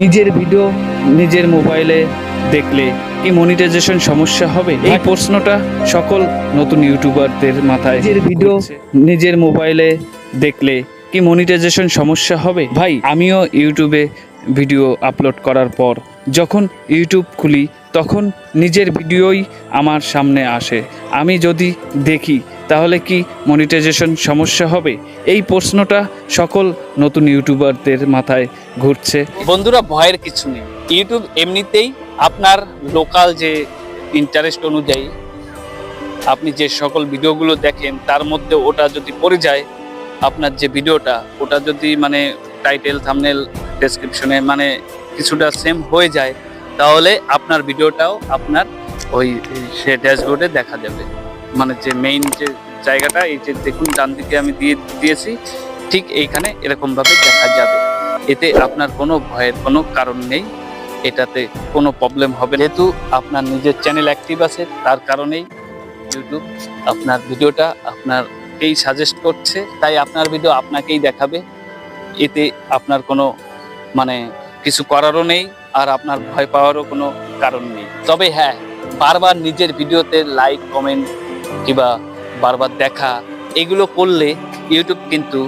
নিজের ভিডিও নিজের মোবাইলে দেখলে কি মনিটাইজেশন সমস্যা হবে? এই প্রশ্নটা সকল নতুন ইউটিউবারদের মাথায় নিজের ভিডিও নিজের মোবাইলে দেখলে কি মনিটাইজেশন সমস্যা হবে? ভাই আমিও ইউটিউবে ভিডিও আপলোড করার পর যখন ইউটিউব খুলি, তখন নিজের ভিডিওই আমার সামনে আসে। আমি যদি দেখি, তাহলে কি মনিটাইজেশন সমস্যা হবে? এই প্রশ্নটা সকল নতুন ইউটিউবারদের মাথায় ঘুরছে। বন্ধুরা, ভয়ের কিছু নেই। ইউটিউব এমনিতেই আপনার লোকাল যে ইন্টারেস্ট অনুযায়ী আপনি যে সকল ভিডিওগুলো দেখেন, তার মধ্যে ওটা যদি পড়ে যায়, আপনার যে ভিডিওটা, ওটা যদি মানে টাইটেল থামনেল ডেসক্রিপশনে মানে কিছুটা সেম হয়ে যায়, তাহলে আপনার ভিডিওটাও আপনার ওই সে ড্যাশবোর্ডে দেখা যাবে। মানে যে মেইন যে জায়গাটা, এই যে দেখুন, ডান দিকে আমি দিয়ে দিয়েছি, ঠিক এইখানে এরকমভাবে দেখা যাবে। এতে আপনার কোনো ভয়ের কোনো কারণ নেই, এটাতে কোনো প্রবলেম হবে। যেহেতু আপনার নিজের চ্যানেল অ্যাক্টিভ আছে, তার কারণেই ইউটিউব আপনার ভিডিওটা আপনারকেই সাজেস্ট করছে, তাই আপনার ভিডিও আপনাকেই দেখাবে। এতে আপনার কোনো মানে কিছু করারও নেই আর আপনার ভয় পাওয়ারও কোনো কারণ নেই। তবে হ্যাঁ বারবার নিজের ভিডিওতে লাইক কমেন্ট কিংবা বারবার দেখা, এগুলো করলে ইউটিউব কিন্তু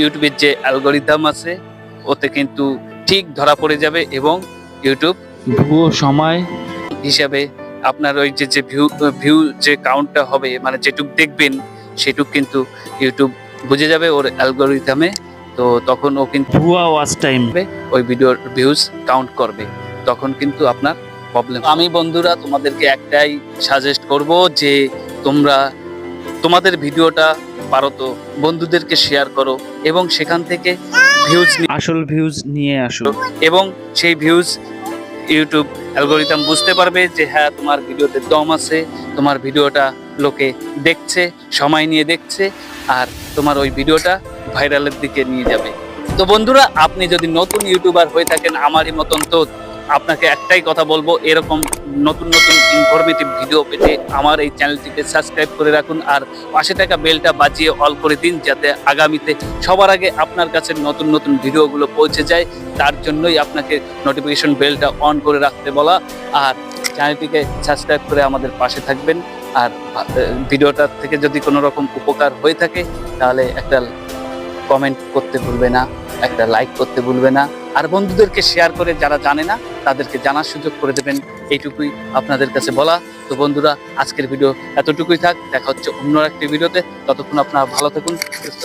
ইউটিউবের যে অ্যালগোরিদম আছে, ওতে কিন্তু ঠিক ধরা পড়ে যাবে এবং ইউটিউব ভুয়ো সময় হিসাবে আপনার ওই যে যে ভিউ ভিউ যে কাউন্টটা হবে মানে যেটুক দেখবেন, সেটুক কিন্তু ইউটিউব বুঝে যাবে, ওর অ্যালগোরিদমে তো তখন ও কিন্তু ভুয়া ওয়াচ টাইম ওই ভিডিওর ভিউজ কাউন্ট করবে। তখন কিন্তু আপনার প্রবলেম আমি বন্ধুরা তোমাদেরকে একটাই সাজেস্ট করব যে তোমরা তোমাদের ভিডিওটা পারো তো বন্ধুদেরকে শেয়ার করো এবং সেখান থেকে ভিউজ আসল ভিউজ নিয়ে আসো। এবং সেই ভিউজ ইউটিউব অ্যালগোরিদম বুঝতে পারবে যে হ্যাঁ তোমার ভিডিওতে দম আছে তোমার ভিডিওটা লোকে দেখছে সময় নিয়ে দেখছে আর তোমার ওই ভিডিওটা ভাইরালের দিকে নিয়ে যাবে। তো বন্ধুরা, আপনি যদি নতুন ইউটিউবার হয়ে থাকেন আমারই মতন, তো আপনাকে একটাই কথা বলব, এরকম নতুন নতুন ইনফরমেটিভ ভিডিও পেতে আমার এই চ্যানেলটিকে সাবস্ক্রাইব করে রাখুন আর পাশে থাকা বেলটা বাজিয়ে অল করে দিন যাতে আগামীতে সবার আগে আপনার কাছে নতুন নতুন ভিডিওগুলো পৌঁছে যায়। তার জন্যই আপনাকে নোটিফিকেশন বেলটা অন করে রাখতে বলা আর চ্যানেলটিকে সাবস্ক্রাইব করে আমাদের পাশে থাকবেন। আর ভিডিওটার থেকে যদি কোনো রকম উপকার হয়ে থাকে, তাহলে একটা কমেন্ট করতে ভুলবে না, একটা লাইক করতে ভুলবে না, আর বন্ধুদেরকে শেয়ার করে যারা জানে না, তাদেরকে জানার সুযোগ করে দেবেন, এইটুকুই আপনাদের কাছে বলা। তো বন্ধুরা, আজকের ভিডিও এতটুকুই থাক, দেখা হচ্ছে অন্য একটি ভিডিওতে ততক্ষণ আপনারা ভালো থাকুন, সুস্থ